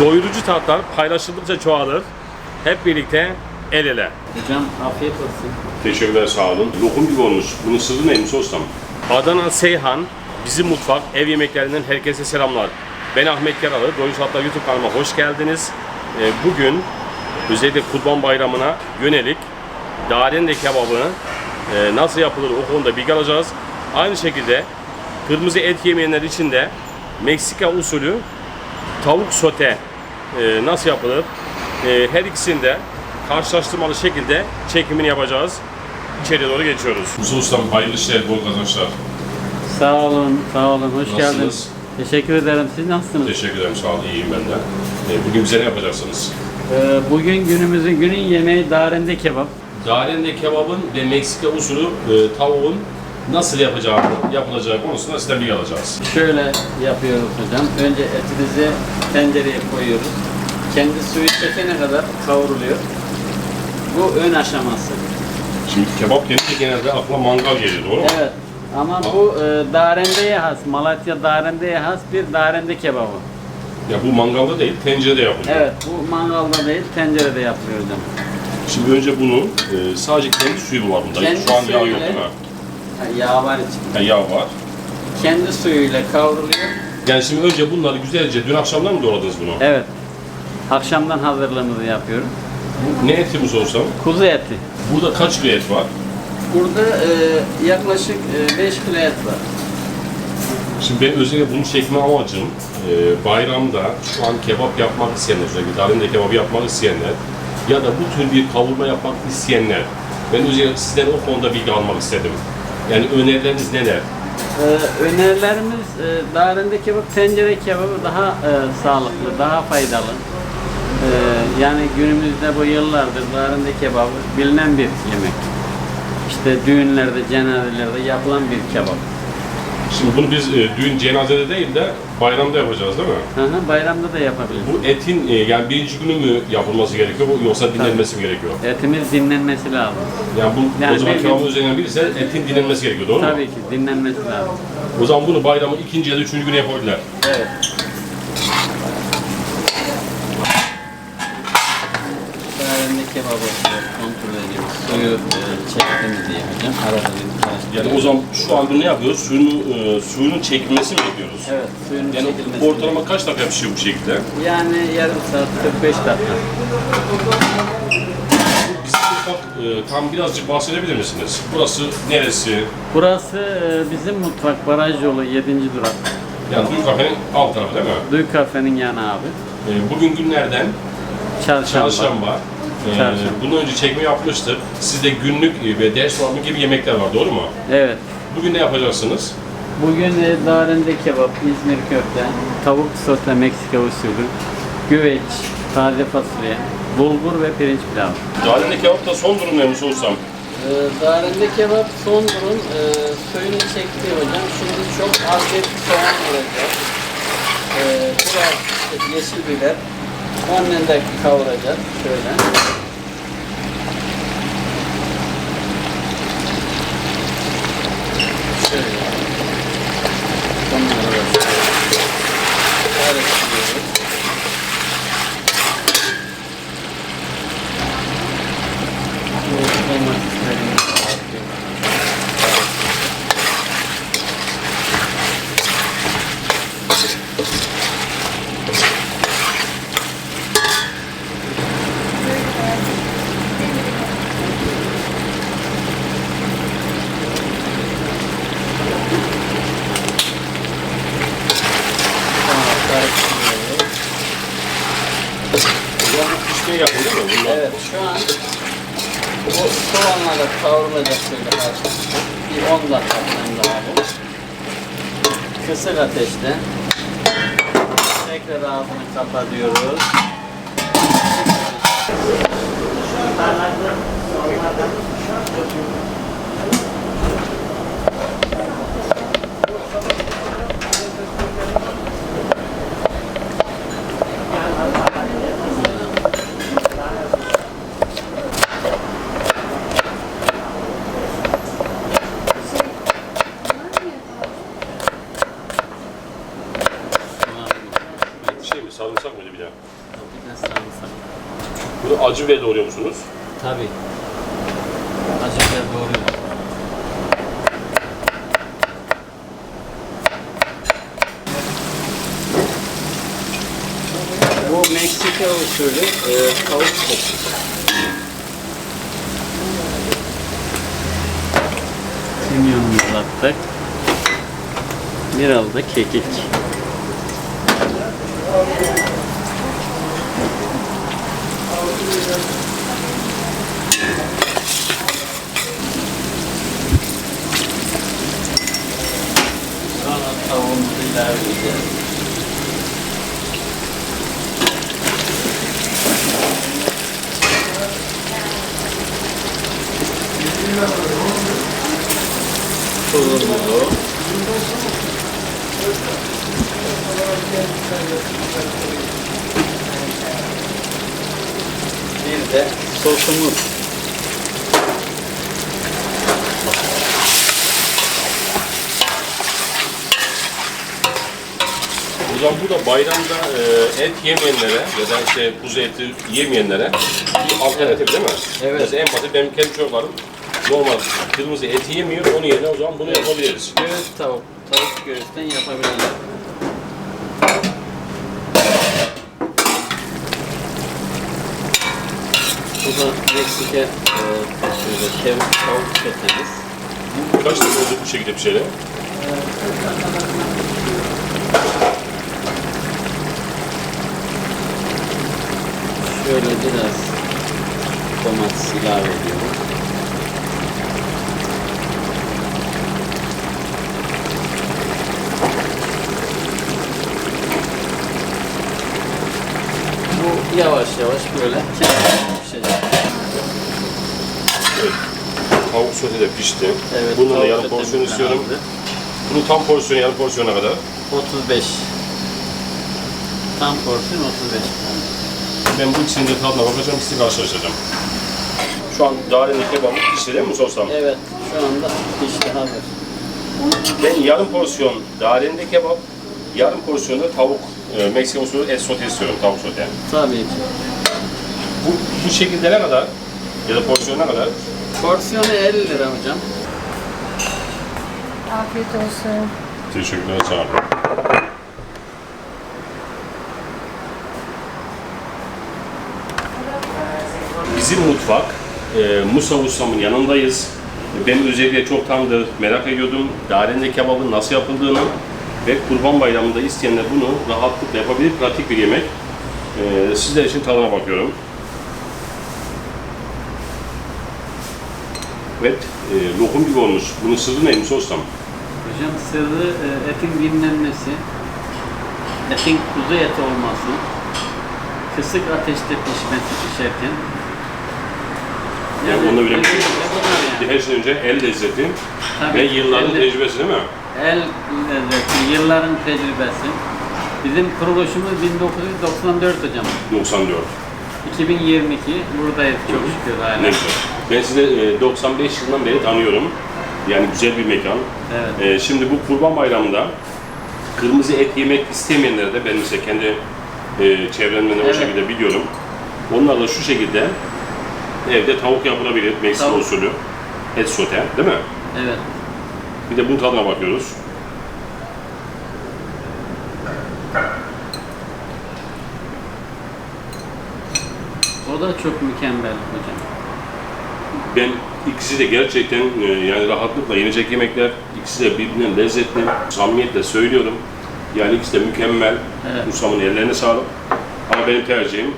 Doyurucu tatlar paylaşıldıkça çoğalır. Hep birlikte el ele. Hocam afiyet olsun. Teşekkürler sağ olun. Lokum gibi olmuş. Bunun sırrı neymiş ustam? Adana Seyhan, bizim mutfak, ev yemeklerinden herkese selamlar. Ben Ahmet Yaralı, Doyurucu Tatlar YouTube kanalıma hoş geldiniz. Ee, Bugün özellikle Kurban Bayramı'na yönelik Darende kebabı e, nasıl yapılır o konuda bilgi alacağız. Aynı şekilde kırmızı et yemeyenler için de Meksika usulü tavuk sote e, nasıl yapılır? E, her ikisini de karşılaştırmalı şekilde çekimini yapacağız. İçeriye doğru geçiyoruz. Musa Ustam hayırlı işler, bol kazançlar. Sağ olun, sağ olun. Hoş Nasılsınız? geldiniz. Teşekkür ederim. Siz nasılsınız? Teşekkür ederim, sağ olun, iyiyim ben de. E, bugün bize ne yapacaksınız? Ee, bugün günümüzün günün yemeği darende kebap. Darende kebabın ve Meksika usulü e, tavuğun nasıl yapacağı, yapılacağı konusunda sizden bilgi alacağız. Şöyle yapıyoruz hocam. Önce etimizi tencereye koyuyoruz. Kendi suyu çekene kadar kavruluyor. Bu ön aşaması. Şimdi kebap denince genelde akla mangal geliyor, doğru mu? Evet. Ama bu e, darendeye has, Malatya darendeye has bir darende kebabı. Ya bu mangalda değil, tencerede yapılıyor. Evet, bu mangalda değil, tencerede yapılıyor hocam. Şimdi önce bunu e, sadece kendi suyu var bunda? Kendi Şu an yağ yok suyuyla- değil mi? Yağ var içinde. Ha, yağ var. Kendi suyuyla kavruluyor. Yani şimdi önce bunları güzelce, dün akşamdan mı doğradınız bunu? Evet. Akşamdan hazırlığımızı yapıyorum. Bu ne etimiz olsam? Kuzu eti. Burada kaç kilo et var? Burada e, yaklaşık 5 kilo et var. Şimdi ben özellikle bunu çekme amacım e, bayramda şu an kebap yapmak isteyenler, özellikle darinde kebabı yapmak isteyenler ya da bu tür bir kavurma yapmak isteyenler ben özellikle sizden o konuda bilgi almak istedim. Yani önerileriniz neler? E, önerilerimiz e, darende kebap, tencere kebabı daha e, sağlıklı, daha faydalı. E, yani günümüzde bu yıllardır darende kebabı bilinen bir yemek. İşte düğünlerde, cenazelerde yapılan bir kebap. Şimdi bunu biz e, düğün cenazede değil de bayramda yapacağız değil mi? Hı hı, bayramda da yapabiliriz. Bu etin e, yani birinci günü mü yapılması gerekiyor bu- yoksa dinlenmesi mi gerekiyor? Etimiz dinlenmesi lazım. Yani bu Yani o zaman bir- kebabın üzerinden birisi etin dinlenmesi gerekiyor doğru mu? Tabii ki dinlenmesi lazım. O zaman bunu bayramın ikinci ya da üçüncü günü yapabilirler. Evet. Darende kebabı kontrol ediyoruz. Suyu e, çekti mi diye hocam. Arada bir karıştırıyoruz. Yani o zaman şu anda ne yapıyoruz? Suyunu, e, suyunun çekilmesi mi bekliyoruz? Evet, suyun Yani çekilmesi. ortalama kaç dakika pişiyor bu şekilde? Yani yarım saat 45 dakika. Mutfak e, tam birazcık bahsedebilir misiniz? Burası neresi? Burası e, bizim mutfak baraj yolu 7. durak. Yani Duygu Kafe'nin alt tarafı değil mi? Duy kafenin yanı abi. E, bugün günlerden Çarşamba. çarşamba. E, Çarşamba. bundan önce çekme yapmıştık. Sizde günlük e, ve ders programı gibi yemekler var doğru mu? Evet. Bugün ne yapacaksınız? Bugün e, darende kebap, İzmir köfte, tavuk sote Meksika usulü, güveç, taze fasulye, bulgur ve pirinç pilavı. Darinde kebapta son durum neymiş olsam? Ee, Darende kebap son durum e, suyunu çekti hocam. Şimdi çok az bir soğan vuracağız. E, biraz işte yeşil biber. Onu da kavuracağız şöyle. Şöyle. Şöyle karıştırıyoruz. Bu domateslerini Ya bu pişmeye yakın değil mi? Bunlar Evet şu an bu soğanlar da kavrulacak şöyle karşılıklı. Bir 10 dakika daha bu. Kısık ateşte. Tekrar ağzını kapatıyoruz. şey mi? sarımsak mıydı bir de? Bir de sarımsak. Bunu acı biber doğruyor musunuz? Tabii. Acı biber doğruyor. Bu Meksika usulü e, tavuk sosu. Kimyonumuzu attık. Biraz da kekik. 소금으로 Bir de sosumuz. Hocam burada bayramda e, et yemeyenlere ya da işte kuzu eti yemeyenlere bir alternatif değil mi? Evet. Mesela en basit benim kendi çocuklarım normal kırmızı eti yemiyor. Onun yerine o zaman bunu yapabiliriz. Göğüs tavuk, tavuk göğüsten yapabilirler. Bu da Meksika e, fasulye, şev, tavuk sotemiz. Kaç dakika oldu bu şekilde bir şeyle? Şöyle biraz domates ilave ediyorum. Bu yavaş yavaş böyle kendine pişecek. Evet. Tavuk sote de pişti. Evet, Bunun da yarım porsiyon istiyorum. Bunun tam porsiyonu yarım porsiyona kadar. 35. Tam porsiyon 35. Ben bu ikisinin de tadına bakacağım, sizi karşılaştıracağım. Şu an darenin kebabı pişti değil mi soslam? Evet, şu anda pişti hazır. Ben yarım porsiyon dareinde kebap, yarım porsiyon da tavuk, e, Meksika usulü et sote istiyorum, tavuk sote. Tabii ki. Bu, bu şekilde ne kadar? Ya da porsiyon ne kadar? Porsiyonu 50 lira hocam. Afiyet olsun. Teşekkürler, sağ olun. Bizim mutfak, e, Musa Ustam'ın yanındayız. Ben özellikle çok tanıdır, merak ediyordum. Darende kebabın nasıl yapıldığını ve Kurban Bayramı'nda isteyenler bunu rahatlıkla yapabilir, pratik bir yemek. E, sizler için tadına bakıyorum. Evet, e, lokum gibi olmuş. Bunun sırrı neymiş ustam? Hocam sırrı e, etin dinlenmesi, etin kuzu eti olması, kısık ateşte pişmesi pişerken. Yani onu bile- bunlar yani. Her şeyden önce el lezzeti Tabii, ve yılların elle- tecrübesi değil mi? El lezzeti, yılların tecrübesi. Bizim kuruluşumuz 1994 hocam. 94. 2022 buradayız çok şükür hala. Ne güzel. Ben sizi e, 95 yılından beri tanıyorum. Yani güzel bir mekan. Evet. E, şimdi bu Kurban Bayramı'nda kırmızı et yemek istemeyenlere de ben mesela kendi e, çevremden de o Evet. şekilde biliyorum. Onlar da şu şekilde evde tavuk yapılabilir. Meksika Tavuk. usulü. Et sote değil mi? Evet. Bir de bunun tadına bakıyoruz. O da çok mükemmel hocam. Ben ikisi de gerçekten e, yani rahatlıkla yenecek yemekler. İkisi de birbirinden lezzetli. Samimiyetle söylüyorum. Yani ikisi de mükemmel. Evet. Ustamın ellerine sağlık. Ama benim tercihim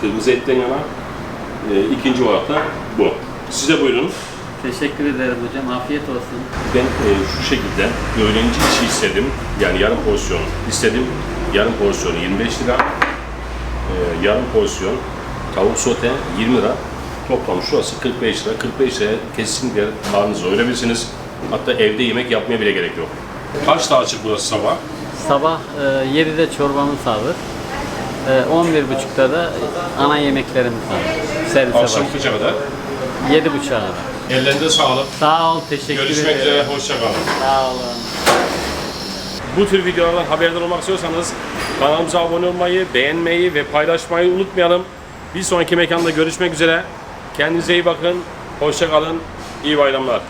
kırmızı etten yana. E, ikinci olarak da bu. Size buyurun. Teşekkür ederim hocam. Afiyet olsun. Ben e, şu şekilde öğlenci işi istedim. Yani yarım porsiyon istedim. Yarım porsiyon 25 lira. E, yarım porsiyon tavuk sote 20 lira. Toplam şurası 45 lira. 45 liraya kesinlikle karnınızı doyurabilirsiniz. Hatta evde yemek yapmaya bile gerek yok. Kaçta açık burası sabah? Sabah e, 7'de çorbamız hazır. E, 11.30'da da ana yemeklerimiz hazır. Servise Akşam başlıyor. kaça kadar? 7.30'a kadar. Ellerinde sağlık. Sağ ol, teşekkür Görüşmek ederim. üzere. Hoşça kalın. Sağ olun. Bu tür videolardan haberdar olmak istiyorsanız kanalımıza abone olmayı, beğenmeyi ve paylaşmayı unutmayalım. Bir sonraki mekanda görüşmek üzere. Kendinize iyi bakın. Hoşça kalın. İyi bayramlar.